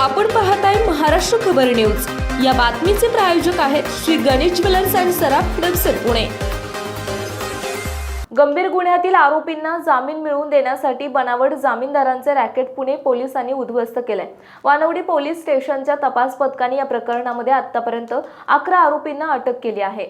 आपण पाहताय महाराष्ट्र खबर न्यूज. या बातमीचे प्रायोजक आहेत श्री गणेश ज्वेलर्स अँड सराफ हडपसर पुणे. गंभीर गुन्ह्यातील आरोपींना जामीन मिळवून देण्यासाठी बनावट जामीनदारांचे रॅकेट पुणे पोलिसांनी उद्ध्वस्त केलंय. वानवडी पोलीस स्टेशनच्या तपास पथकाने या प्रकरणामध्ये आतापर्यंत अकरा आरोपींना अटक केली आहे.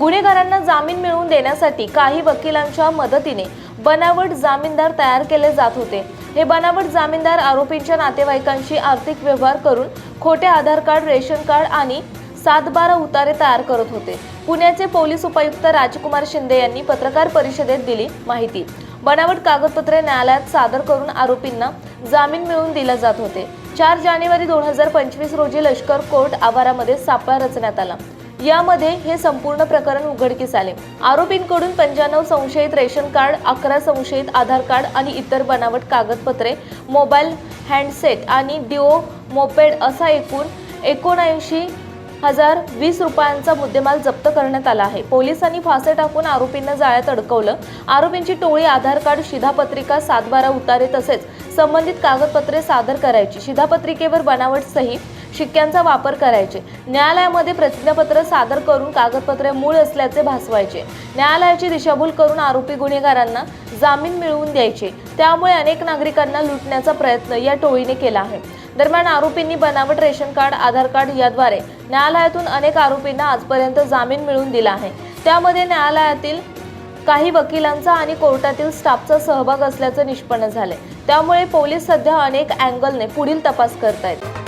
गुन्हेगारांना जामीन मिळवून देण्यासाठी काही वकिलांच्या मदतीने बनावट जामीनदार तयार केले जात होते. हे बनावट जामीनदार आरोपींच्या नातेवाईकांशी आर्थिक व्यवहार करून खोटे आधार कार्ड रेशन कार्ड आणि सात बारा उतारे तयार करत होते. पुण्याचे पोलीस उपायुक्त राजकुमार शिंदे यांनी पत्रकार परिषदेत दिली माहिती. बनावट कागदपत्रे न्यायालयात सादर करून आरोपींना जामीन मिळवून दिले जात होते. चार जानेवारी दोन हजार पंचवीस रोजी लष्कर कोर्ट आवारामध्ये सापळा रचण्यात आला. यामध्ये हे संपूर्ण प्रकरण उघडकीस आले. आरोपींकडून पंच्याण्णव संशयित रेशन कार्ड अकरा संशयित आधार कार्ड आणि इतर बनावट कागदपत्रे मोबाईल हँडसेट आणि डिओ मोपेड असा एकूण एकोणऐंशी हजार वीस रुपयांचा मुद्देमाल जप्त करण्यात आला आहे. पोलिसांनी फासे टाकून आरोपींना जाळ्यात अडकवलं. आरोपींची टोळी आधार कार्ड शिधापत्रिका सातबारा उतारे तसेच संबंधित कागदपत्रे सादर करायची. शिधापत्रिकेवर बनावट सही शिक्क्यांचा वापर करायचे. न्यायालयामध्ये प्रतिज्ञापत्र सादर करून कागदपत्रे मूळ असल्याचे भासवायचे. न्यायालयाची दिशाभूल करून आरोपी गुन्हेगारांना जामीन मिळवून द्यायचे. त्यामुळे अनेक नागरिकांना लुटण्याचा प्रयत्न या टोळीने केला आहे. दरम्यान आरोपींनी बनावट रेशन कार्ड आधार कार्ड याद्वारे न्यायालयातून अनेक आरोपींना आजपर्यंत जामीन मिळवून दिला आहे. त्यामध्ये न्यायालयातील काही वकिलांचा आणि कोर्टातील स्टाफचा सहभाग असल्याचं निष्पन्न झालंय. त्यामुळे पोलीस सध्या अनेक अँगलने पुढील तपास करतायत.